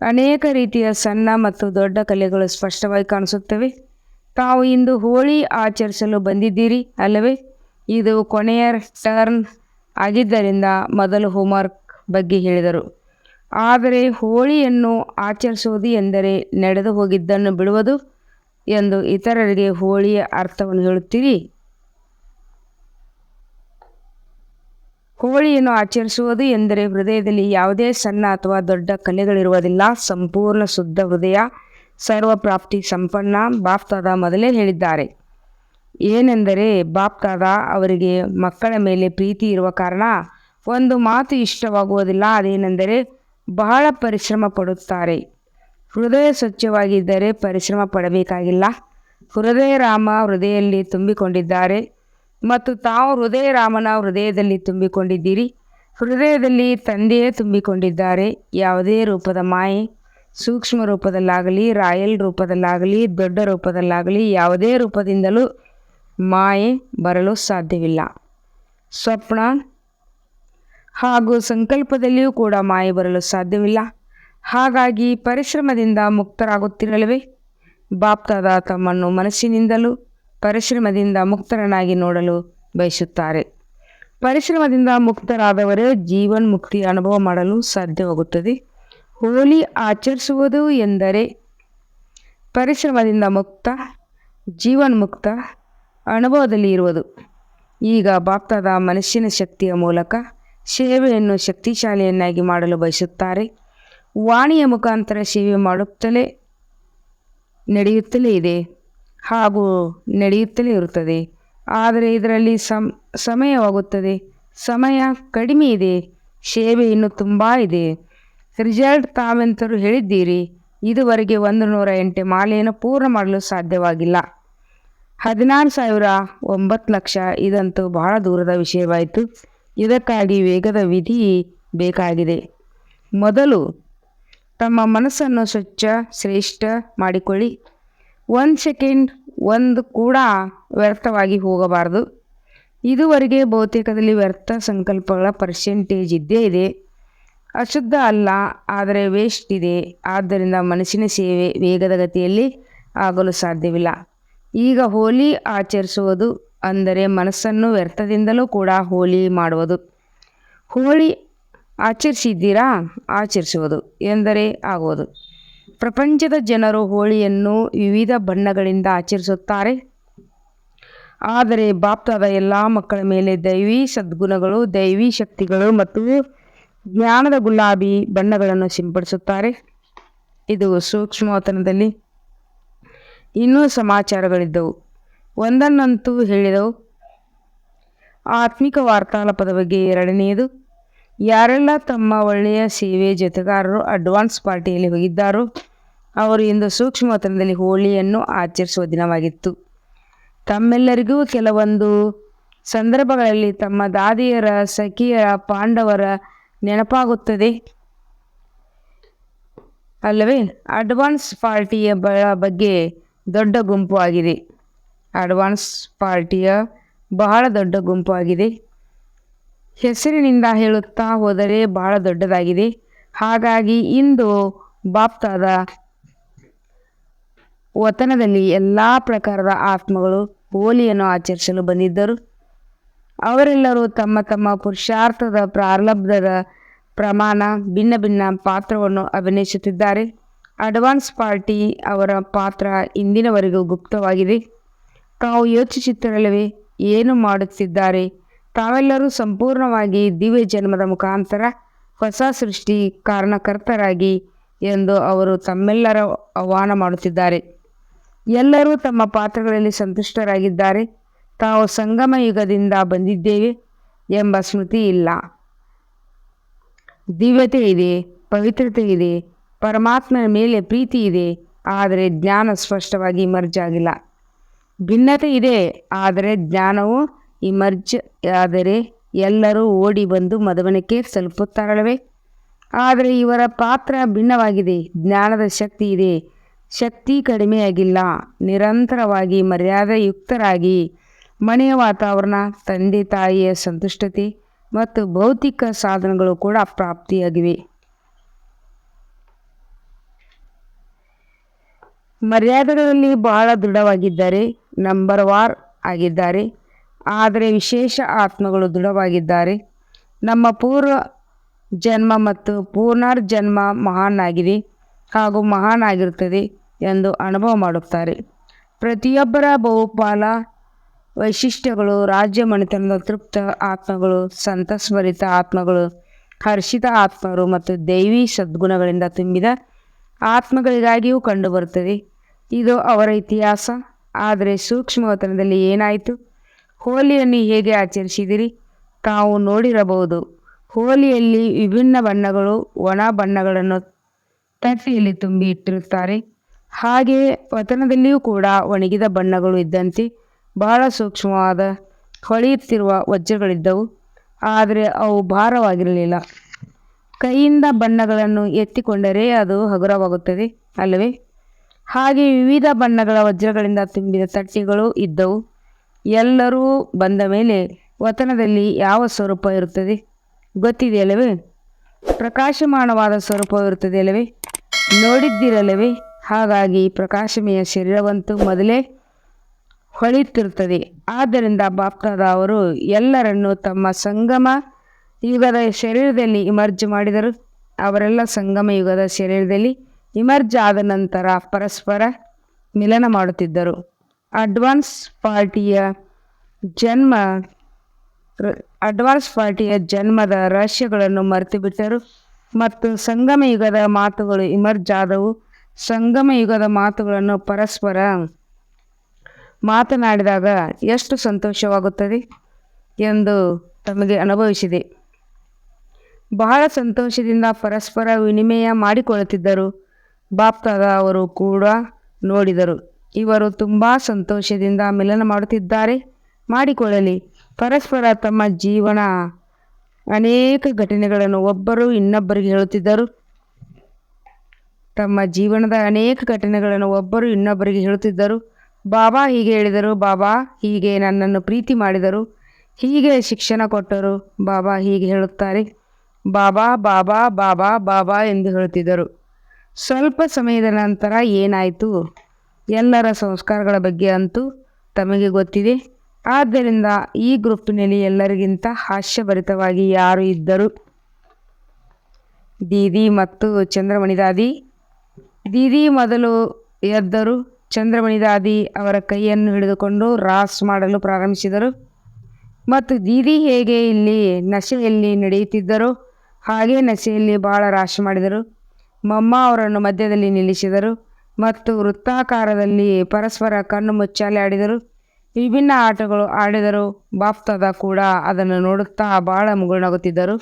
ಅನೇಕ ರೀತಿಯ ಸಣ್ಣ ಮತ್ತು ದೊಡ್ಡ ಕಲೆಗಳು ಸ್ಪಷ್ಟವಾಗಿ ಕಾಣಿಸುತ್ತವೆ. ತಾವು ಇಂದು ಹೋಳಿ ಆಚರಿಸಲು ಬಂದಿದ್ದೀರಿ ಅಲ್ಲವೇ? ಇದು ಕೊನೆಯ ಟರ್ನ್ ಆಗಿದ್ದರಿಂದ ಮೊದಲು ಹೋಮ್ವರ್ಕ್ ಬಗ್ಗೆ ಹೇಳಿದರು. ಆದರೆ ಹೋಳಿಯನ್ನು ಆಚರಿಸುವುದು ಎಂದರೆ ನಡೆದು ಹೋಗಿದ್ದನ್ನು ಬಿಡುವುದು ಎಂದು ಇತರರಿಗೆ ಹೋಳಿಯ ಅರ್ಥವನ್ನು ಹೇಳುತ್ತೀರಿ? ಹೋಳಿಯನ್ನು ಆಚರಿಸುವುದು ಎಂದರೆ ಹೃದಯದಲ್ಲಿ ಯಾವುದೇ ಸಣ್ಣ ಅಥವಾ ದೊಡ್ಡ ಕಲೆಗಳಿರುವುದಿಲ್ಲ. ಸಂಪೂರ್ಣ ಶುದ್ಧ ಹೃದಯ ಸರ್ವಪ್ರಾಪ್ತಿ ಸಂಪನ್ನ ಬಾಪ್ತಾದ ಮೊದಲೇ ಹೇಳಿದ್ದಾರೆ. ಏನೆಂದರೆ ಬಾಪ್ತಾದ ಅವರಿಗೆ ಮಕ್ಕಳ ಮೇಲೆ ಪ್ರೀತಿ ಇರುವ ಕಾರಣ ಒಂದು ಮಾತು ಇಷ್ಟವಾಗುವುದಿಲ್ಲ. ಅದೇನೆಂದರೆ ಬಹಳ ಪರಿಶ್ರಮ ಪಡುತ್ತಾರೆ. ಹೃದಯ ಸ್ವಚ್ಛವಾಗಿದ್ದರೆ ಪರಿಶ್ರಮ ಪಡಬೇಕಾಗಿಲ್ಲ. ಹೃದಯ ರಾಮ ಹೃದಯದಲ್ಲಿ ತುಂಬಿಕೊಂಡಿದ್ದಾರೆ. ಮತ್ತು ತಾವು ಹೃದಯ ರಾಮನ ಹೃದಯದಲ್ಲಿ ತುಂಬಿಕೊಂಡಿದ್ದೀರಿ. ಹೃದಯದಲ್ಲಿ ತಂದೆಯೇ ತುಂಬಿಕೊಂಡಿದ್ದಾರೆ. ಯಾವುದೇ ರೂಪದ ಮಾಯೆ, ಸೂಕ್ಷ್ಮ ರೂಪದಲ್ಲಾಗಲಿ, ರಾಯಲ್ ರೂಪದಲ್ಲಾಗಲಿ, ದೊಡ್ಡ ರೂಪದಲ್ಲಾಗಲಿ, ಯಾವುದೇ ರೂಪದಿಂದಲೂ ಮಾಯೆ ಬರಲು ಸಾಧ್ಯವಿಲ್ಲ. ಸ್ವಪ್ನ ಹಾಗೂ ಸಂಕಲ್ಪದಲ್ಲಿಯೂ ಕೂಡ ಮಾಯೆ ಬರಲು ಸಾಧ್ಯವಿಲ್ಲ. ಹಾಗಾಗಿ ಪರಿಶ್ರಮದಿಂದ ಮುಕ್ತರಾಗುತ್ತಿರಲಿವೆ. ಬಾಪ್ತಾದ ತಮ್ಮನ್ನು ಮನಸ್ಸಿನಿಂದಲೂ ಪರಿಶ್ರಮದಿಂದ ಮುಕ್ತರನ್ನಾಗಿ ನೋಡಲು ಬಯಸುತ್ತಾರೆ. ಪರಿಶ್ರಮದಿಂದ ಮುಕ್ತರಾದವರೇ ಜೀವನ್ ಮುಕ್ತಿ ಅನುಭವ ಮಾಡಲು ಸಾಧ್ಯವಾಗುತ್ತದೆ. ಹೋಲಿ ಆಚರಿಸುವುದು ಎಂದರೆ ಪರಿಶ್ರಮದಿಂದ ಮುಕ್ತ, ಜೀವನ್ ಮುಕ್ತ ಅನುಭವದಲ್ಲಿ ಇರುವುದು. ಈಗ ಬಾಪ್ತಾದ ಮನಸ್ಸಿನ ಶಕ್ತಿಯ ಮೂಲಕ ಸೇವೆಯನ್ನು ಶಕ್ತಿಶಾಲಿಯನ್ನಾಗಿ ಮಾಡಲು ಬಯಸುತ್ತಾರೆ. ವಾಣಿಯ ಮುಖಾಂತರ ಸೇವೆ ಮಾಡುತ್ತಲೇ ನಡೆಯುತ್ತಲೇ ಇದೆ. ಹಾಗೂ ನಡೆಯುತ್ತಲೇ ಇರುತ್ತದೆ. ಆದರೆ ಇದರಲ್ಲಿ ಸಮ್, ಸಮಯವಾಗುತ್ತದೆ. ಸಮಯ ಕಡಿಮೆ ಇದೆ. ಸೇವೆ ಇನ್ನೂ ತುಂಬ ಇದೆ. ರಿಸಲ್ಟ್ ತಾವೆಂತರೂ ಹೇಳಿದ್ದೀರಿ. ಇದುವರೆಗೆ ಒಂದು ನೂರ ಎಂಟು ಮಾಲೆಯನ್ನು ಪೂರ್ಣ ಮಾಡಲು ಸಾಧ್ಯವಾಗಿಲ್ಲ. ಹದಿನಾರು ಸಾವಿರ ಒಂಬತ್ತು ಲಕ್ಷ, ಇದಂತೂ ಬಹಳ ದೂರದ ವಿಷಯವಾಯಿತು. ಇದಕ್ಕಾಗಿ ವೇಗದ ವಿಧಿ ಬೇಕಾಗಿದೆ. ಮೊದಲು ತಮ್ಮ ಮನಸ್ಸನ್ನು ಸ್ವಚ್ಛ, ಶ್ರೇಷ್ಠ ಮಾಡಿಕೊಳ್ಳಿ. ಒಂದು ಸೆಕೆಂಡ್ ಒಂದು ಕೂಡ ವ್ಯರ್ಥವಾಗಿ ಹೋಗಬಾರದು. ಇದುವರೆಗೆ ಬಹುತೇಕದಲ್ಲಿ ವ್ಯರ್ಥ ಸಂಕಲ್ಪಗಳ ಪರ್ಸೆಂಟೇಜ್ ಇದ್ದೇ ಇದೆ. ಅಶುದ್ಧ ಅಲ್ಲ, ಆದರೆ ವೇಸ್ಟ್ ಇದೆ. ಆದ್ದರಿಂದ ಮನಸ್ಸಿನ ಸೇವೆ ವೇಗದ ಗತಿಯಲ್ಲಿ ಆಗಲು ಸಾಧ್ಯವಿಲ್ಲ. ಈಗ ಹೋಲಿ ಆಚರಿಸುವುದು ಅಂದರೆ ಮನಸ್ಸನ್ನು ವ್ಯರ್ಥದಿಂದಲೂ ಕೂಡ ಹೋಲಿ ಮಾಡುವುದು. ಹೋಳಿ ಆಚರಿಸಿದ್ದೀರಾ? ಆಚರಿಸುವುದು ಎಂದರೆ ಆಗುವುದು. ಪ್ರಪಂಚದ ಜನರು ಹೋಳಿಯನ್ನು ವಿವಿಧ ಬಣ್ಣಗಳಿಂದ ಆಚರಿಸುತ್ತಾರೆ. ಆದರೆ ಬಾಪ್ತಾದ ಎಲ್ಲ ಮಕ್ಕಳ ಮೇಲೆ ದೈವಿ ಸದ್ಗುಣಗಳು, ದೈವಿ ಶಕ್ತಿಗಳು ಮತ್ತು ಜ್ಞಾನದ ಗುಲಾಬಿ ಬಣ್ಣಗಳನ್ನು ಸಿಂಪಡಿಸುತ್ತಾರೆ. ಇದು ಸೂಕ್ಷ್ಮವತನದಲ್ಲಿ ಇನ್ನೂ ಸಮಾಚಾರಗಳಿದ್ದವು. ಒಂದನ್ನಂತೂ ಹೇಳಿದವು. ಆತ್ಮಿಕ ವಾರ್ತಾಲಾಪದ ಬಗ್ಗೆ ಎರಡನೆಯದು. ಯಾರೆಲ್ಲ ತಮ್ಮ ಒಳ್ಳೆಯ ಸೇವೆ ಜೊತೆಗಾರರು, ಅಡ್ವಾನ್ಸ್ ಪಾರ್ಟಿಯಲ್ಲಿ ಹೋಗಿದ್ದಾರೋ ಅವರು ಇಂದು ಸೂಕ್ಷ್ಮತನದಲ್ಲಿ ಹೋಳಿಯನ್ನು ಆಚರಿಸುವ ದಿನವಾಗಿತ್ತು. ತಮ್ಮೆಲ್ಲರಿಗೂ ಕೆಲವೊಂದು ಸಂದರ್ಭಗಳಲ್ಲಿ ತಮ್ಮ ದಾದಿಯರ ಸಖಿಯರ ಪಾಂಡವರ ನೆನಪಾಗುತ್ತದೆ. ಅಲ್ಲವೇ, ಅಡ್ವಾನ್ಸ್ ಪಾರ್ಟಿಯ ಬಗ್ಗೆ ದೊಡ್ಡ ಗುಂಪು ಆಗಿದೆ. ಅಡ್ವಾನ್ಸ್ ಪಾರ್ಟಿಯ ಬಹಳ ದೊಡ್ಡ ಗುಂಪು ಆಗಿದೆ. ಹೆಸರಿನಿಂದ ಹೇಳುತ್ತಾ ಹೋದರೆ ಬಹಳ ದೊಡ್ಡದಾಗಿದೆ. ಹಾಗಾಗಿ ಇಂದು ಬಾಪ್ತಾದ ವತನದಲ್ಲಿ ಎಲ್ಲ ಪ್ರಕಾರದ ಆತ್ಮಗಳು ಹೋಲಿಯನ್ನು ಆಚರಿಸಲು ಬಂದಿದ್ದರು. ಅವರೆಲ್ಲರೂ ತಮ್ಮ ತಮ್ಮ ಪುರುಷಾರ್ಥದ ಪ್ರಾರಬ್ಧದ ಪ್ರಮಾಣ ಭಿನ್ನ ಭಿನ್ನ ಪಾತ್ರವನ್ನು ಅಭಿನಯಿಸುತ್ತಿದ್ದಾರೆ. ಅಡ್ವಾನ್ಸ್ ಪಾರ್ಟಿ ಅವರ ಪಾತ್ರ ಇಂದಿನವರೆಗೂ ಗುಪ್ತವಾಗಿದೆ. ತಾವು ಯೋಚಿಸುತ್ತಿರಲಿವೆ ಏನು ಮಾಡುತ್ತಿದ್ದಾರೆ? ತಾವೆಲ್ಲರೂ ಸಂಪೂರ್ಣವಾಗಿ ದಿವ್ಯ ಜನ್ಮದ ಮುಖಾಂತರ ಹೊಸ ಸೃಷ್ಟಿ ಕಾರಣಕರ್ತರಾಗಿ ಎಂದು ಅವರು ತಮ್ಮೆಲ್ಲರ ಆಹ್ವಾನ ಮಾಡುತ್ತಿದ್ದಾರೆ. ಎಲ್ಲರೂ ತಮ್ಮ ಪಾತ್ರಗಳಲ್ಲಿ ಸಂತುಷ್ಟರಾಗಿದ್ದಾರೆ. ತಾವು ಸಂಗಮ ಯುಗದಿಂದ ಬಂದಿದ್ದೇವೆ ಎಂಬ ಸ್ಮೃತಿ ಇಲ್ಲ. ದಿವ್ಯತೆ ಇದೆ, ಪವಿತ್ರತೆ ಇದೆ, ಪರಮಾತ್ಮನ ಮೇಲೆ ಪ್ರೀತಿ ಇದೆ, ಆದರೆ ಜ್ಞಾನ ಸ್ಪಷ್ಟವಾಗಿ ಮರ್ಜಾಗಿಲ್ಲ ಭಿನ್ನತೆ ಇದೆ, ಆದರೆ ಜ್ಞಾನವು ಇಮರ್ಜ್, ಆದರೆ ಎಲ್ಲರೂ ಓಡಿ ಬಂದು ಮದುವಣಿಕೆ ತಲುಪುತ್ತಾರಳವೆ ಆದರೆ ಇವರ ಪಾತ್ರ ಭಿನ್ನವಾಗಿದೆ, ಜ್ಞಾನದ ಶಕ್ತಿ ಇದೆ ಶಕ್ತಿ ಕಡಿಮೆಯಾಗಿಲ್ಲ. ನಿರಂತರವಾಗಿ, ಮರ್ಯಾದೆಯುಕ್ತರಾಗಿ ಮನೆಯ ವಾತಾವರಣ, ತಂದೆ, ತಾಯಿಯ ಸಂತುಷ್ಟತೆ ಮತ್ತು ಭೌತಿಕ ಸಾಧನಗಳು ಕೂಡ ಪ್ರಾಪ್ತಿಯಾಗಿವೆ. ಮರ್ಯಾದೆಗಳಲ್ಲಿ ಬಹಳ ದೃಢವಾಗಿದ್ದಾರೆ. ನಂಬರ್ ವಾರ್ ಆಗಿದ್ದಾರೆ. ಆದರೆ ವಿಶೇಷ ಆತ್ಮಗಳು ದೃಢವಾಗಿದ್ದಾರೆ. ನಮ್ಮ ಪೂರ್ವ ಜನ್ಮ ಮತ್ತು ಪೂರ್ಣರ್ಜನ್ಮ ಮಹಾನ್ ಆಗಿದೆ ಹಾಗೂ ಮಹಾನ್ ಆಗಿರುತ್ತದೆ ಎಂದು ಅನುಭವ ಮಾಡುತ್ತಾರೆ. ಪ್ರತಿಯೊಬ್ಬರ ಬಹುಪಾಲ ವೈಶಿಷ್ಟ್ಯಗಳು, ರಾಜ್ಯ ಮನೆತನದ ತೃಪ್ತ ಆತ್ಮಗಳು, ಸಂತಸ್ಮರಿತ ಆತ್ಮಗಳು, ಹರ್ಷಿತ ಆತ್ಮರು ಮತ್ತು ದೈವಿ ಸದ್ಗುಣಗಳಿಂದ ತುಂಬಿದ ಆತ್ಮಗಳಿಗಾಗಿಯೂ ಕಂಡುಬರುತ್ತದೆ. ಇದು ಅವರ ಇತಿಹಾಸ. ಆದರೆ ಸೂಕ್ಷ್ಮವತನದಲ್ಲಿ ಏನಾಯಿತು? ಹೋಲಿಯನ್ನು ಹೇಗೆ ಆಚರಿಸಿದಿರಿ? ತಾವು ನೋಡಿರಬಹುದು. ಹೋಲಿಯಲ್ಲಿ ವಿಭಿನ್ನ ಬಣ್ಣಗಳು ಒಣ ಬಣ್ಣಗಳನ್ನು ತಟ್ಟೆಯಲ್ಲಿ ತುಂಬಿ ಇಟ್ಟಿರುತ್ತಾರೆ. ಹಾಗೆಯೇ ವತನದಲ್ಲಿಯೂ ಕೂಡ ಒಣಗಿದ ಬಣ್ಣಗಳು ಇದ್ದಂತೆ ಬಹಳ ಸೂಕ್ಷ್ಮವಾದ ಹೊಳೆಯುತ್ತಿರುವ ವಜ್ರಗಳಿದ್ದವು. ಆದರೆ ಅವು ಭಾರವಾಗಿರಲಿಲ್ಲ. ಕೈಯಿಂದ ಬಣ್ಣಗಳನ್ನು ಎತ್ತಿಕೊಂಡರೆ ಅದು ಹಗುರವಾಗುತ್ತದೆ ಅಲ್ಲವೇ? ಹಾಗೆ ವಿವಿಧ ಬಣ್ಣಗಳ ವಜ್ರಗಳಿಂದ ತುಂಬಿದ ತಟ್ಟೆಗಳು ಇದ್ದವು. ಎಲ್ಲರೂ ಬಂದ ಮೇಲೆ ವತನದಲ್ಲಿ ಯಾವ ಸ್ವರೂಪ ಇರುತ್ತದೆ? ಗೊತ್ತಿದೆಯಲ್ಲವೇ? ಪ್ರಕಾಶಮಾನವಾದ ಸ್ವರೂಪವಿರುತ್ತದೆ ಅಲ್ಲವೇ? ನೋಡಿದ್ದಿರಲ್ಲವೇ? ಹಾಗಾಗಿ ಪ್ರಕಾಶಮಯ ಶರೀರವಂತೂ ಮೊದಲೇ ಹೊಳಿತಿರುತ್ತದೆ. ಆದ್ದರಿಂದ ಬಾಪ್ತಾದ ಅವರು ಎಲ್ಲರನ್ನು ತಮ್ಮ ಸಂಗಮ ಯುಗದ ಶರೀರದಲ್ಲಿ ಇಮರ್ಜ್ ಮಾಡಿದರು. ಅವರೆಲ್ಲ ಸಂಗಮ ಯುಗದ ಶರೀರದಲ್ಲಿ ಇಮರ್ಜ್ ಆದ ನಂತರ ಪರಸ್ಪರ ಮಿಲನ ಮಾಡುತ್ತಿದ್ದರು. ಅಡ್ವಾನ್ಸ್ ಪಾರ್ಟಿಯ ಜನ್ಮ ಅಡ್ವಾನ್ಸ್ ಪಾರ್ಟಿಯ ಜನ್ಮದ ರಹಸ್ಯಗಳನ್ನು ಮರೆತು ಬಿಟ್ಟರು ಮತ್ತು ಸಂಗಮ ಯುಗದ ಮಾತುಗಳು ಇಮರ್ಜ್ ಆದವು. ಸಂಗಮ ಯುಗದ ಮಾತುಗಳನ್ನು ಪರಸ್ಪರ ಮಾತನಾಡಿದಾಗ ಎಷ್ಟು ಸಂತೋಷವಾಗುತ್ತದೆ ಎಂದು ತಮಗೆ ಅನುಭವಿಸಿದೆ. ಬಹಳ ಸಂತೋಷದಿಂದ ಪರಸ್ಪರ ವಿನಿಮಯ ಮಾಡಿಕೊಳ್ಳುತ್ತಿದ್ದರು. ಬಾಪ್ತಾದ ಅವರು ಕೂಡ ನೋಡಿದರು. ಇವರು ತುಂಬ ಸಂತೋಷದಿಂದ ಮಿಲನ ಮಾಡುತ್ತಿದ್ದಾರೆ. ಮಾಡಿಕೊಳ್ಳಲಿ. ಪರಸ್ಪರ ತಮ್ಮ ಜೀವನ ಅನೇಕ ಘಟನೆಗಳನ್ನು ಒಬ್ಬರು ಇನ್ನೊಬ್ಬರಿಗೆ ಹೇಳುತ್ತಿದ್ದರು. ತಮ್ಮ ಜೀವನದ ಅನೇಕ ಘಟನೆಗಳನ್ನು ಒಬ್ಬರು ಇನ್ನೊಬ್ಬರಿಗೆ ಹೇಳುತ್ತಿದ್ದರು. ಬಾಬಾ ಹೀಗೆ ಹೇಳಿದರು, ಬಾಬಾ ಹೀಗೆ ನನ್ನನ್ನು ಪ್ರೀತಿ ಮಾಡಿದರು, ಹೀಗೆ ಶಿಕ್ಷಣ ಕೊಟ್ಟರು, ಬಾಬಾ ಹೀಗೆ ಹೇಳುತ್ತಾರೆ. ಬಾಬಾ ಬಾಬಾ ಬಾಬಾ ಬಾಬಾ ಎಂದು ಹೇಳುತ್ತಿದ್ದರು. ಸ್ವಲ್ಪ ಸಮಯದ ನಂತರ ಏನಾಯಿತು? ಎಲ್ಲರ ಸಂಸ್ಕಾರಗಳ ಬಗ್ಗೆ ಅಂತೂ ತಮಗೆ ಗೊತ್ತಿದೆ. ಆದ್ದರಿಂದ ಈ ಗ್ರೂಪಿನಲ್ಲಿ ಎಲ್ಲರಿಗಿಂತ ಹಾಸ್ಯಭರಿತವಾಗಿ ಯಾರು ಇದ್ದರು? ದೀದಿ ಮತ್ತು ಚಂದ್ರಮಣಿ ದಾದಿ ಮೊದಲು ಎದ್ದರು. ಚಂದ್ರಮಣಿ ದಾದಿ ಅವರ ಕೈಯನ್ನು ಹಿಡಿದುಕೊಂಡು ರಾಸ್ ಮಾಡಲು ಪ್ರಾರಂಭಿಸಿದರು. ಮತ್ತು ದೀದಿ ಹೇಗೆ ಇಲ್ಲಿ ನಶೆಯಲ್ಲಿ ನಡೆಯುತ್ತಿದ್ದರೋ ಹಾಗೆ ನಶೆಯಲ್ಲಿ ಬಹಳ ರಾಶ್ ಮಾಡಿದರು. ಮಮ್ಮ ಅವರನ್ನು ಮಧ್ಯದಲ್ಲಿ ನಿಲ್ಲಿಸಿದರು ಮತ್ತು ವೃತ್ತಾಕಾರದಲ್ಲಿ ಪರಸ್ಪರ ಕಣ್ಣು ಮುಚ್ಚಾಲೆ ಆಡಿದರು. ವಿಭಿನ್ನ ಆಟಗಳು ಆಡಿದರು ಬಾಪ್ತಾದ ಕೂಡ ಅದನ್ನು ನೋಡುತ್ತಾ ಬಹಳ ಮುಗುಳಾಗುತ್ತಿದ್ದರು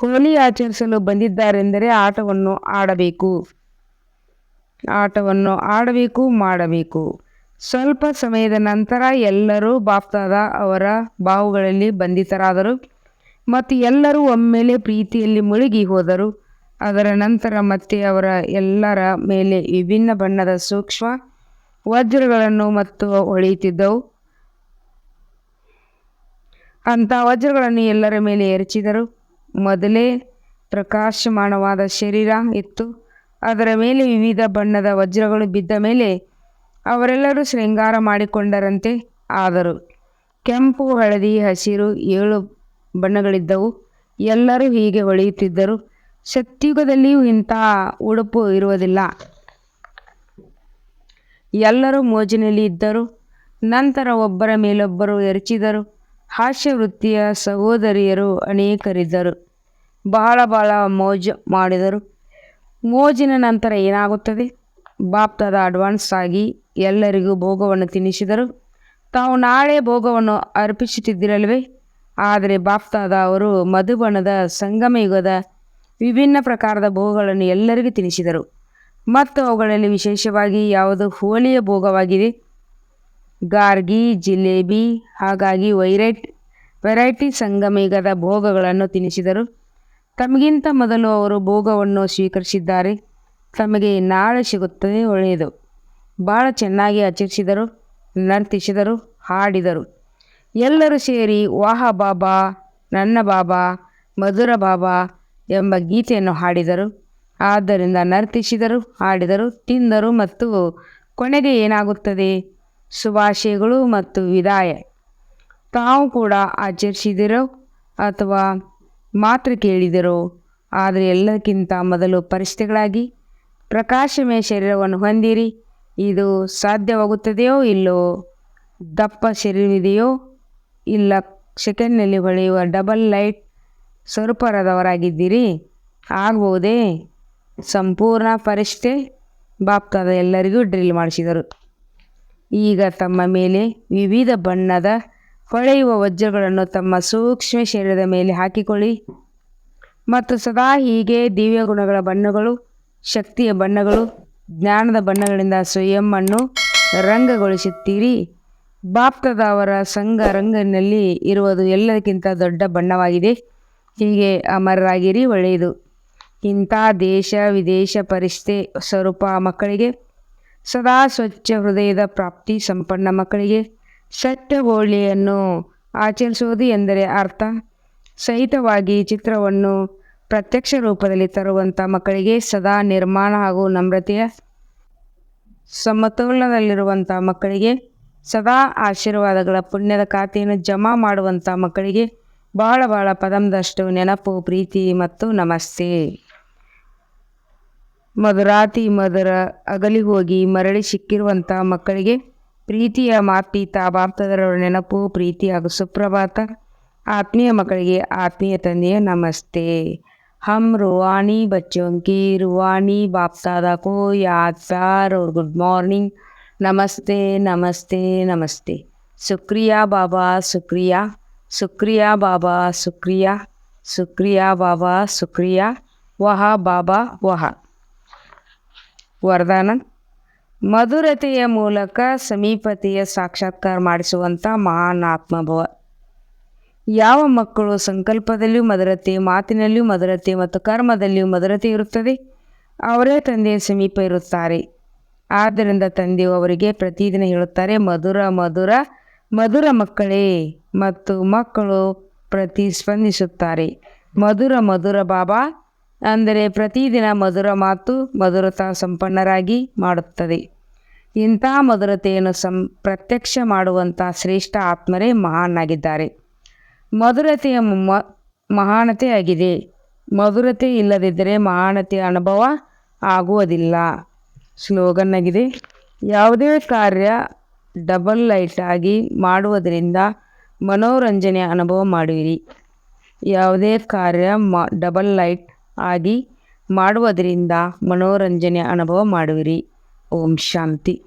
ಹೋಲಿ ಆಚರಿಸಲು ಬಂದಿದ್ದಾರೆಂದರೆ ಆಟವನ್ನು ಆಡಬೇಕು. ಆಟವನ್ನು ಆಡಬೇಕು, ಮಾಡಬೇಕು. ಸ್ವಲ್ಪ ಸಮಯದ ನಂತರ ಎಲ್ಲರೂ ಬಾಪ್ತಾದ ಅವರ ಬಾಹುಗಳಲ್ಲಿ ಬಂಧಿತರಾದರು. ಮತ್ತು ಎಲ್ಲರೂ ಒಮ್ಮೆಲೆ ಪ್ರೀತಿಯಲ್ಲಿ ಮುಳುಗಿ ಹೋದರು. ಅದರ ನಂತರ ಮತ್ತೆ ಅವರ ಎಲ್ಲರ ಮೇಲೆ ವಿಭಿನ್ನ ಬಣ್ಣದ ಸೂಕ್ಷ್ಮ ವಜ್ರಗಳನ್ನು ಮತ್ತು ಹೊಳೆಯುತ್ತಿದ್ದವು. ಅಂಥ ವಜ್ರಗಳನ್ನು ಎಲ್ಲರ ಮೇಲೆ ಎರಚಿದರು. ಮೊದಲೇ ಪ್ರಕಾಶಮಾನವಾದ ಶರೀರ ಇತ್ತು. ಅದರ ಮೇಲೆ ವಿವಿಧ ಬಣ್ಣದ ವಜ್ರಗಳು ಬಿದ್ದ ಮೇಲೆ ಅವರೆಲ್ಲರೂ ಶೃಂಗಾರ ಮಾಡಿಕೊಂಡರಂತೆ ಆದರು. ಕೆಂಪು, ಹಳದಿ, ಹಸಿರು ಏಳು ಬಣ್ಣಗಳಿದ್ದವು. ಎಲ್ಲರೂ ಹೀಗೆ ಹೊಳೆಯುತ್ತಿದ್ದರು. ಸತ್ಯುಗದಲ್ಲಿಯೂ ಇಂಥ ಉಡುಪು ಇರುವುದಿಲ್ಲ. ಎಲ್ಲರೂ ಮೋಜಿನಲ್ಲಿ ಇದ್ದರು. ನಂತರ ಒಬ್ಬರ ಮೇಲೊಬ್ಬರು ಎರಚಿದರು. ಹಾಸ್ಯವೃತ್ತಿಯ ಸಹೋದರಿಯರು ಅನೇಕರಿದ್ದರು. ಬಹಳ ಬಹಳ ಮೋಜು ಮಾಡಿದರು. ಮೋಜಿನ ನಂತರ ಏನಾಗುತ್ತದೆ? ಬಾಪ್ತದ ಅಡ್ವಾನ್ಸ್ ಆಗಿ ಎಲ್ಲರಿಗೂ ಭೋಗವನ್ನು ತಿನ್ನಿಸಿದರು. ತಾವು ನಾಳೆ ಭೋಗವನ್ನು ಅರ್ಪಿಸುತ್ತಿದ್ದಿರಲ್ವೇ? ಆದರೆ ಬಾಪ್ತಾದ ಅವರು ಮಧುಬಣದ ಸಂಗಮಯುಗದ ವಿಭಿನ್ನ ಪ್ರಕಾರದ ಭೋಗಗಳನ್ನು ಎಲ್ಲರಿಗೂ ತಿನ್ನಿಸಿದರು. ಮತ್ತು ಅವುಗಳಲ್ಲಿ ವಿಶೇಷವಾಗಿ ಯಾವುದು? ಹೋಳಿಯ ಭೋಗವಾಗಿದೆ. ಗಾರ್ಗಿ, ಜಿಲೇಬಿ, ಹಾಗಾಗಿ ವೈರೈಟ್, ವೆರೈಟಿ ಸಂಗಮಯುಗದ ಭೋಗಗಳನ್ನು ತಿನ್ನಿಸಿದರು. ತಮಗಿಂತ ಮೊದಲು ಅವರು ಭೋಗವನ್ನು ಸ್ವೀಕರಿಸಿದ್ದಾರೆ. ತಮಗೆ ನಾಳೆ ಸಿಗುತ್ತದೆ, ಒಳ್ಳೆಯದು. ಭಾಳ ಚೆನ್ನಾಗಿ ಆಚರಿಸಿದರು, ನರ್ತಿಸಿದರು, ಹಾಡಿದರು. ಎಲ್ಲರೂ ಸೇರಿ ವಾಹ ಬಾಬಾ, ನನ್ನ ಬಾಬಾ, ಮಧುರ ಬಾಬಾ ಎಂಬ ಗೀತೆಯನ್ನು ಹಾಡಿದರು. ಆದ್ದರಿಂದ ನರ್ತಿಸಿದರು, ಹಾಡಿದರು, ತಿಂದರು ಮತ್ತು ಕೊನೆಗೆ ಏನಾಗುತ್ತದೆ? ಶುಭಾಶಯಗಳು ಮತ್ತು ವಿದಾಯ. ತಾವು ಕೂಡ ಆಚರಿಸಿದಿರೋ ಅಥವಾ ಮಾತ್ರ ಕೇಳಿದರು, ಆದರೆ ಎಲ್ಲಕ್ಕಿಂತ ಮೊದಲು ಪರಿಸ್ಥಿತಿಗಳಾಗಿ ಪ್ರಕಾಶಮಯ ಶರೀರವನ್ನು ಹೊಂದಿರಿ. ಇದು ಸಾಧ್ಯವಾಗುತ್ತದೆಯೋ ಇಲ್ಲೋ? ದಪ್ಪ ಶರೀರವಿದೆಯೋ? ಇಲ್ಲ, ಸೆಕೆಂಡ್ನಲ್ಲಿ ಹೊಳೆಯುವ ಡಬಲ್ ಲೈಟ್ ಸ್ವರೂಪರದವರಾಗಿದ್ದೀರಿ. ಆಗಬಹುದೇ? ಸಂಪೂರ್ಣ ಪರಿಷ್ಠೆ ಬಾಪ್ತಾದ ಎಲ್ಲರಿಗೂ ಡ್ರಿಲ್ ಮಾಡಿಸಿದರು. ಈಗ ತಮ್ಮ ಮೇಲೆ ವಿವಿಧ ಬಣ್ಣದ ಹೊಳೆಯುವ ವಜ್ರಗಳನ್ನು ತಮ್ಮ ಸೂಕ್ಷ್ಮ ಶರೀರದ ಮೇಲೆ ಹಾಕಿಕೊಳ್ಳಿ. ಮತ್ತು ಸದಾ ಹೀಗೆ ದಿವ್ಯ ಗುಣಗಳ ಬಣ್ಣಗಳು, ಶಕ್ತಿಯ ಬಣ್ಣಗಳು, ಜ್ಞಾನದ ಬಣ್ಣಗಳಿಂದ ಸ್ವಯಂವನ್ನು ರಂಗಗೊಳಿಸುತ್ತೀರಿ. ಬಾಪ್ತದ ಅವರ ಸಂಘ ರಂಗನಲ್ಲಿ ಇರುವುದು ಎಲ್ಲದಕ್ಕಿಂತ ದೊಡ್ಡ ಬಣ್ಣವಾಗಿದೆ. ಹೀಗೆ ಅಮರರಾಗಿರಿ ಒಳ್ಳೆಯದು. ಇಂಥ ದೇಶ ವಿದೇಶ ಪರಿಸ್ಥಿತಿ ಸ್ವರೂಪ ಮಕ್ಕಳಿಗೆ, ಸದಾ ಸ್ವಚ್ಛ ಹೃದಯದ ಪ್ರಾಪ್ತಿ ಸಂಪನ್ನ ಮಕ್ಕಳಿಗೆ ಹೋಳಿಯನ್ನು ಆಚರಿಸುವುದು ಎಂದರೆ ಅರ್ಥ? ಸಹಿತವಾಗಿ ಚಿತ್ರವನ್ನು ಪ್ರತ್ಯಕ್ಷ ರೂಪದಲ್ಲಿ ತರುವಂಥ ಮಕ್ಕಳಿಗೆ ಸದಾ ನಿರ್ಮಾಣ ಹಾಗೂ ನಮ್ರತೆಯ ಸಮತೋಲನದಲ್ಲಿರುವಂಥ ಮಕ್ಕಳಿಗೆ, ಸದಾ ಆಶೀರ್ವಾದಗಳ ಪುಣ್ಯದ ಖಾತೆಯನ್ನು ಜಮಾ ಮಾಡುವಂಥ ಮಕ್ಕಳಿಗೆ ಬಹಳ ಬಹಳ ಪದಂದಷ್ಟು ನೆನಪು, ಪ್ರೀತಿ ಮತ್ತು ನಮಸ್ತೆ. ಮಧುರಾತಿ ಮಧುರ ಅಗಲಿ ಹೋಗಿ ಮರಳಿ ಸಿಕ್ಕಿರುವಂಥ ಮಕ್ಕಳಿಗೆ ಪ್ರೀತಿಯ ಮಾತಿ ತಾಬಾಪ್ತದರ ನೆನಪು ಪ್ರೀತಿ ಹಾಗೂ ಸುಪ್ರಭಾತ ಆತ್ಮೀಯ ಮಕ್ಕಳಿಗೆ ಆತ್ಮೀಯ ತಂದೆಯ ನಮಸ್ತೆ हम रूहानी बच्चों की रूहानी बाप दादा को याद प्यार और गुड मॉर्निंग नमस्ते नमस्ते नमस्ते शुक्रिया बाबा शुक्रिया शुक्रिया बाबा शुक्रिया शुक्रिया बाबा शुक्रिया ವಹ ಬಾಬಾ ವಹ ವರದಾನ ಮಧುರತೆಯ ಮೂಲಕ ಸಮೀಪತೆಯ ಸಾಕ್ಷಾತ್ಕಾರ ಮಾಡಿಸುವಂಥ ಮಹಾನ್ ಆತ್ಮಭವ. ಯಾವ ಮಕ್ಕಳು ಸಂಕಲ್ಪದಲ್ಲಿಯೂ ಮಧುರತೆ, ಮಾತಿನಲ್ಲಿಯೂ ಮಧುರತೆ ಮತ್ತು ಕರ್ಮದಲ್ಲಿಯೂ ಮಧುರತೆ ಇರುತ್ತದೆ? ಅವರೇ ತಂದೆಯ ಸಮೀಪ ಇರುತ್ತಾರೆ. ಆದ್ದರಿಂದ ತಂದೆಯು ಅವರಿಗೆ ಪ್ರತಿದಿನ ಹೇಳುತ್ತಾರೆ, ಮಧುರ ಮಧುರ ಮಧುರ ಮಕ್ಕಳೇ ಮತ್ತು ಮಕ್ಕಳು ಪ್ರತಿಸ್ಪಂದಿಸುತ್ತಾರೆ, ಮಧುರ ಮಧುರ ಬಾಬಾ ಅಂದರೆ ಪ್ರತಿದಿನ ಮಧುರ ಮಾತು ಮಧುರತಾ ಸಂಪನ್ನರಾಗಿ ಮಾಡುತ್ತದೆ. ಇಂಥ ಮಧುರತೆಯನ್ನು ಸಂ ಪ್ರತ್ಯಕ್ಷ ಮಾಡುವಂಥ ಶ್ರೇಷ್ಠ ಆತ್ಮರೇ ಮಹಾನಾಗಿದ್ದಾರೆ. ಮಧುರತೆಯ ಮ ಮಹಾನತೆಯಾಗಿದೆ ಮಧುರತೆ ಇಲ್ಲದಿದ್ದರೆ ಮಹಾನತೆಯ ಅನುಭವ ಆಗುವುದಿಲ್ಲ. ಸ್ಲೋಗನ್ ಆಗಿದೆ ಯಾವುದೇ ಕಾರ್ಯ ಡಬಲ್ ಲೈಟ್ ಆಗಿ ಮಾಡುವುದರಿಂದ ಮನೋರಂಜನೆ ಅನುಭವ ಮಾಡುವಿರಿ. ಯಾವುದೇ ಕಾರ್ಯ ಮ ಡಬಲ್ ಲೈಟ್ ಆಗಿ ಮಾಡುವುದರಿಂದ ಮನೋರಂಜನೆ ಅನುಭವ ಮಾಡುವಿರಿ. ಓಂ ಶಾಂತಿ.